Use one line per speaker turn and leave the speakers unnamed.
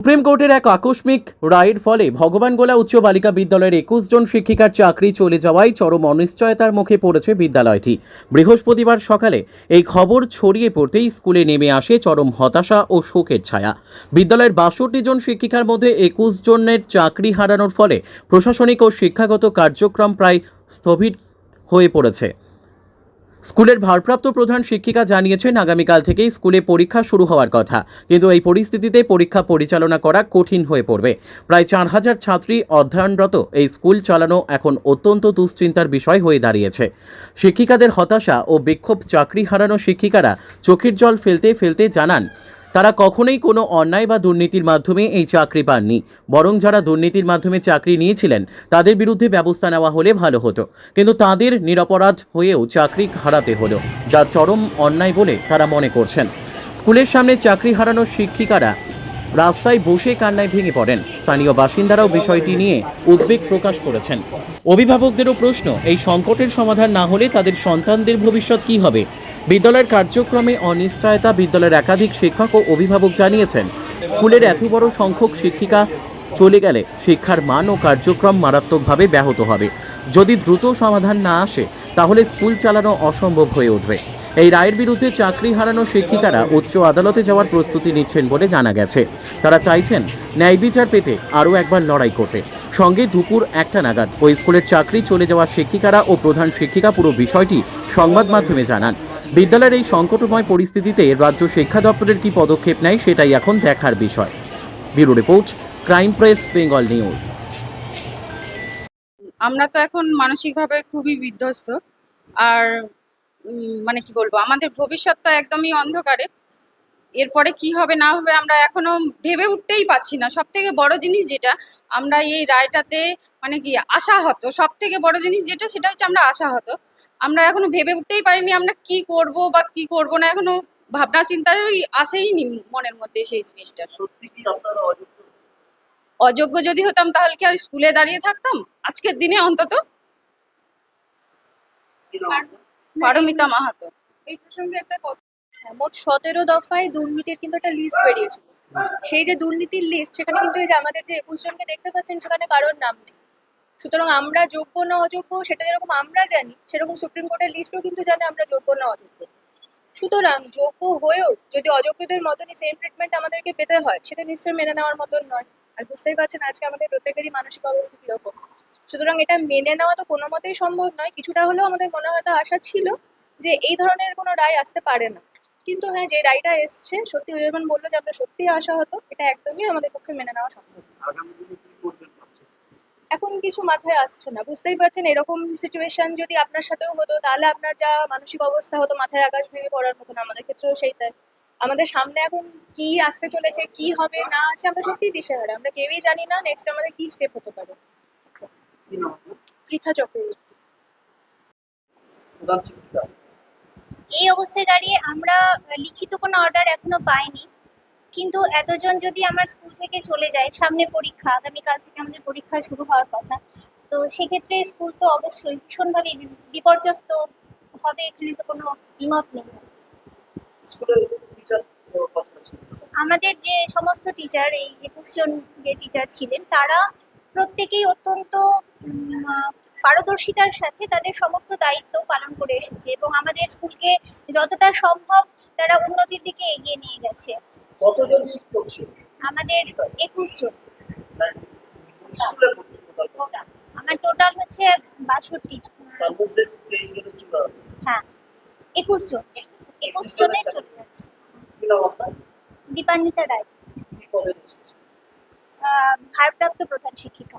Supreme কোর্টের এক আকস্মিক রায়ের ফলে ভগবানগোলা উচ্চ বালিকা বিদ্যালয়ের একুশ জন শিক্ষিকার চাকরি চলে যাওয়ায় চরম অনিশ্চয়তার মুখে পড়েছে বিদ্যালয়টি। বৃহস্পতিবার সকালে এই খবর ছড়িয়ে পড়তেই স্কুলে নেমে আসে চরম হতাশা ও শোকের ছায়া। বিদ্যালয়ের বাষট্টি জন শিক্ষিকার মধ্যে একুশ জনের চাকরি হারানোর ফলে প্রশাসনিক ও শিক্ষাগত কার্যক্রম প্রায় স্থবির হয়ে পড়েছে। স্কুলের ভারপ্রাপ্ত প্রধান শিক্ষিকা জানিয়েছেন, আগামীকাল থেকেই স্কুলে পরীক্ষা শুরু হওয়ার কথা। কিন্তু এই পরিস্থিতিতে পরীক্ষা পরিচালনা করা কঠিন হয়ে পড়বে। প্রায় চার হাজার ছাত্রী অধ্যয়নরত এই স্কুল চালানো এখন অত্যন্ত দুশ্চিন্তার বিষয় হয়ে দাঁড়িয়েছে। শিক্ষিকাদের হতাশা ও বিক্ষোভ চাকরি হারানো শিক্ষিকারা চোখের জল ফেলতে ফেলতে জানান তারা কখনোই কোনো অন্যায় বা দুর্নীতির মাধ্যমে এই চাকরি পাননি। বরং যারা দুর্নীতির মাধ্যমে চাকরি নিয়েছিলেন, তাদের বিরুদ্ধে ব্যবস্থা নেওয়া হলে ভালো হতো। কিন্তু তাদের নিরপরাধ হয়েও চাকরি হারাতে হলো, যা চরম অন্যায় বলে তারা মনে করছেন। স্কুলের সামনে চাকরি হারানো শিক্ষিকারা রাস্তায় বসে কান্নায় ভেঙে পড়েন। স্থানীয় বাসিন্দারাও বিষয়টি নিয়ে উদ্বেগ প্রকাশ করেছেন। অভিভাবকদেরও প্রশ্ন, এই সংকটের সমাধান না হলে তাদের সন্তানদের ভবিষ্যৎ কী হবে? বিদ্যালয়ের কার্যক্রমে অনিশ্চয়তা বিদ্যালয়ের একাধিক শিক্ষক ও অভিভাবক জানিয়েছেন, স্কুলের এত বড় সংখ্যক শিক্ষিকা চলে গেলে শিক্ষার মান ও কার্যক্রম মারাত্মকভাবে ব্যাহত হবে। যদি দ্রুত সমাধান না আসে, তাহলে স্কুল চালানো অসম্ভব হয়ে উঠবে। এই রায়ের বিরুদ্ধে চাকরি হারানো শিক্ষিকারা উচ্চ আদালতে যাওয়ার প্রস্তুতি নিচ্ছেন বলে জানা গেছে। তারা চাইছেন ন্যায় বিচার পেতে আরও একবার লড়াই করতে। সঙ্গে দুপুর একটা নাগাদ ওই স্কুলের চাকরি চলে যাওয়া শিক্ষিকারা ও প্রধান শিক্ষিকা পুরো বিষয়টি সংবাদ মাধ্যমে জানান। বিদ্যালয়ের এই সংকটময় পরিস্থিতিতে রাজ্য শিক্ষা দপ্তরের কি পদক্ষেপ নেয় সেটাই এখন দেখার বিষয়। Bureau report, crime press, Bengal news.
আমরা তো এখন মানসিকভাবে খুবই বিধ্বস্ত। আর মানে কি বলব, আমাদের ভবিষ্যৎটা একদমই অন্ধকারে। এরপরে কি হবে, না হবে, আমরা এখনও ভেবে উঠতেই পারছি না। সব থেকে বড় জিনিস যেটা, আমরা এই রায়টাতে মানে কি আশাহত। সব থেকে বড় জিনিস যেটা সেটা হচ্ছে আমরা আশাহত। আমরা এখনও ভেবে উঠতেই পারিনি আমরা কি করব বা কি করব না এখনও ভাবনা চিন্তায় আসেইনি মনের মধ্যে সেই জিনিসটা।
সত্যি কি আপনারা অযোগ্য?
অযোগ্য যদি হতাম তাহলে কি আর স্কুলে দাঁড়িয়ে থাকতাম? আজকের দিনে অন্তত? পারমিতা মাহাতো।
এই প্রসঙ্গে একটা কথা হ্যাঁ, মোট সতেরো দফায় দুর্নীতির কিন্তু একটা লিস্ট বেরিয়েছিল। সেই যে দুর্নীতির লিস্ট সেখানে কিন্তু এই যে আমাদের যে একুশ জনকে দেখতে পাচ্ছেন সেখানে কারোর নাম নেই। সুতরাং আমরা যোগ্য না অযোগ্য সেটা যেরকম আমরা জানি, সেরকম সুপ্রিম কোর্টের লিস্টও কিন্তু জানে আমরা যোগ্য না অযোগ্য। সুতরাং যোগ্য হয়েও যদি অযোগ্যদের মতনই সেম ট্রিটমেন্ট আমাদেরকে পেতে হয়, সেটা নিশ্চয়ই মেনে নেওয়ার মতন নয়। আর বুঝতেই পারছেন আজকে আমাদের প্রত্যেকেরই মানসিক অবস্থা কীরকম। সুতরাং এটা মেনে নেওয়া তো কোনো মতেই সম্ভব নয়, কিছুটা হলেও আমাদের মনে হয়তো আশা ছিল যে এই ধরনের কোনো রায় আসতে পারে না। কিন্তু হ্যাঁ যে রায়টা এসছে, সত্যি যেমন বলল যে আমরা সত্যি আশা হতো এটা একদমই আমাদের পক্ষে মেনে নেওয়া সম্ভব না।
আগামী দিনে কি করবেন ভাবছেন?
এখন কিছু মাথায় আসছে না। বুঝতেই পারছেন এরকম সিচুয়েশন যদি আপনার সাথেও হতো তাহলে আপনার যা মানসিক অবস্থা হতো মাথায় আকাশ ভেঙে পড়ার মতন আমাদের ক্ষেত্রেও সেইটাই। আমাদের সামনে এখন কি আসতে চলেছে কি হবে না আছে আমরা সত্যিই দিশেহারা। আমরা কেউই জানি না নেক্সট আমাদের কি স্টেপ হতে পারে? পৃথা চক্রবর্তী।
এই অবস্থায় দাঁড়িয়ে আমরা লিখিত কোনো অর্ডার এখনও পাইনি। কিন্তু এতজন যদি আমার স্কুল থেকে চলে যায় সামনে পরীক্ষা আগামীকাল থেকে আমাদের পরীক্ষা শুরু হওয়ার কথা তো সেক্ষেত্রে স্কুল তো অবশ্যই ভীষণভাবে বিপর্যস্ত হবে এখানে তো কোনো দ্বিমত নেই। আমাদের যে সমস্ত টিচার এই একুশ জন যে টিচার ছিলেন তারা প্রত্যেকেই অত্যন্ত পারদর্শিতার সাথে তাদের সমস্ত দায়িত্ব পালন করে এসেছে এবং আমাদের স্কুলকে যতটা সম্ভব তারা উন্নতির দিকে এগিয়ে নিয়ে গেছে
কতজন শিক্ষক ছিল?
আমাদের একুশ জন।
টোটাল?
আমার টোটাল হচ্ছে বাষট্টি হ্যাঁ। একুশ জন। একুশ জনের চলে যাচ্ছে। দীপান্বিতা রায়। ভারপ্রাপ্ত প্রধান শিক্ষিকা।